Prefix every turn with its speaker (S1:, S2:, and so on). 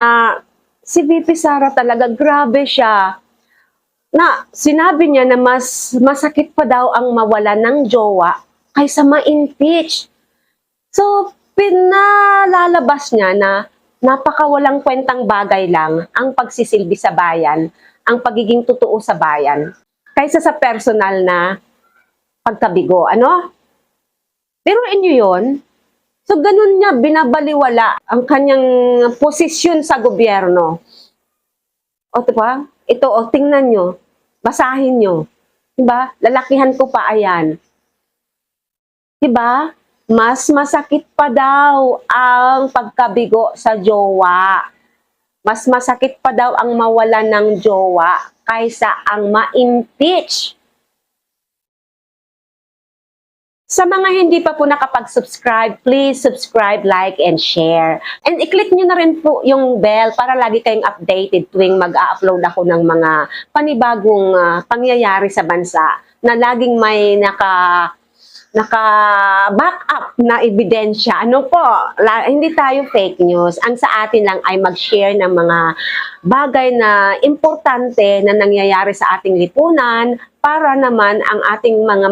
S1: Ah, si VP Sara talaga, grabe siya. Na sinabi niya na mas masakit pa daw ang mawala ng jowa kaysa ma-impeach. So, pinalalabas niya na napakawalang kwentang bagay lang ang pagsisilbi sa bayan, ang pagiging totoo sa bayan, kaysa sa personal na pagkabigo. Ano? Pero inyo yun, so ganun niya binabaliwala ang kanyang posisyon sa gobyerno. O diba? Ito, o tingnan nyo, basahin nyo. Diba? Lalakihan ko pa, ayan. Diba? Mas masakit pa daw ang pagkabigo sa jowa. Mas masakit pa daw ang mawala ng jowa kaysa ang ma-impeach. Sa mga hindi pa po nakapag-subscribe, please subscribe, like, and share. And i-click nyo na rin po yung bell para lagi kayong updated tuwing mag-upload ako ng mga panibagong ah, pangyayari sa bansa na laging may naka naka back up na ebidensya. Ano po, la, hindi tayo fake news. Ang sa atin lang ay mag-share ng mga bagay na importante na nangyayari sa ating lipunan para naman ang ating mga